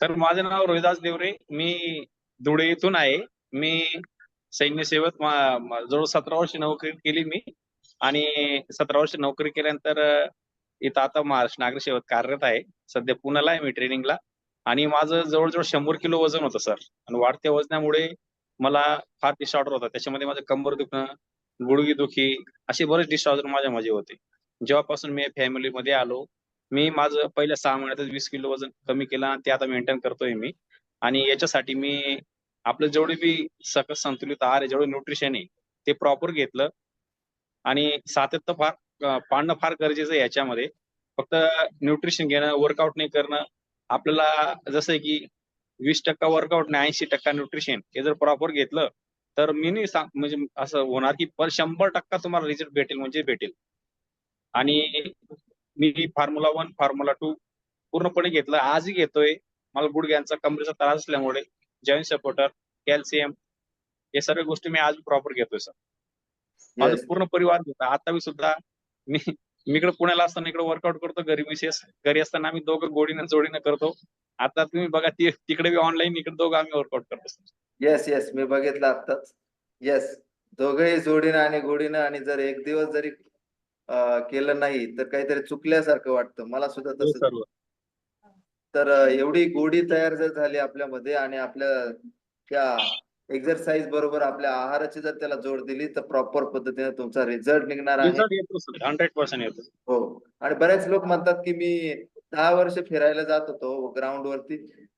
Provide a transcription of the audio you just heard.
Sir माझं नाव रोहिदास देवरे. मी धुळे इथून आहे. मी सैन्य सेवेत जवळ सतरा वर्ष नोकरी केली मी. आणि सतरा वर्ष नोकरी केल्यानंतर इथं आता महाराष्ट्र नागरिक सेवेत कार्यरत आहे. सध्या पुण्याला आहे मी ट्रेनिंगला आणि माझं जवळजवळ शंभर किलो वजन होतं सर. आणि वाढत्या वजनामुळे मला फार डिसऑर्डर होता. त्याच्यामध्ये माझं कंबर दुखणं गुडघी दुखी असे बरेच डिसऑर्डर माझ्या मजे होते. जेव्हापासून मी फॅमिलीमध्ये आलो मी माझं पहिल्या सहा महिन्यातच वीस किलो वजन कमी केलं आणि ते आता मेंटेन करतोय मी. आणि याच्यासाठी मी आपलं जेवढे बी सकस संतुलित आहार आहे जेवढं न्यूट्रिशन आहे ते प्रॉपर घेतलं. आणि सातत्य फार पाळणं फार गरजेचं आहे याच्यामध्ये. फक्त न्यूट्रिशन घेणं वर्कआउट नाही करणं आपल्याला जसं की वीस टक्का वर्कआउट नाही ऐंशी टक्का न्यूट्रिशन हे जर प्रॉपर घेतलं तर मी नाही सांग म्हणजे असं होणार की पर शंभर टक्का तुम्हाला रिझल्ट भेटेल म्हणजे भेटेल. आणि मी फॉर्म्युला वन फॉर्म्युला टू पूर्णपणे घेतलं. आजही घेतोय. मला गुडघ्यांचा कमरेचा त्रास असल्यामुळे जॉईंट सपोर्टर कॅल्शियम हे सर्व गोष्टी मी आज प्रॉपर घेतोय सर माझं. पूर्ण परिवार घेतो आता मी सुद्धा मी मी इकडे पुण्याला असताना इकडे वर्कआउट करतो. घरी मिसेस घरी असताना आम्ही दोघं गोडीनं जोडीनं करतो. आता तुम्ही बघा ती तिकडे बी ऑनलाईन इकडे दोघं आम्ही वर्कआउट करतो. येस येस मी बघितलं आत्ताच. येस दोघेही जोडीनं आणि गोडीनं आणि जर एक दिवस जरी केलं नाही तर काहीतरी चुकल्यासारखं वाटतं. मला सुद्धा हो, तसं तर एवढी गोडी तयार जर झाली आपल्यामध्ये आणि आपल्या त्या एक्सरसाइज बरोबर आपल्या आहाराची जर त्याला जोड दिली तर प्रॉपर पद्धतीने तुमचा रिझल्ट निघणार आहे. हंड्रेड पर्सेंट येतो. हो. आणि बरेच लोक म्हणतात की मी दहा वर्ष फिरायला जात होतो ग्राउंड वरती.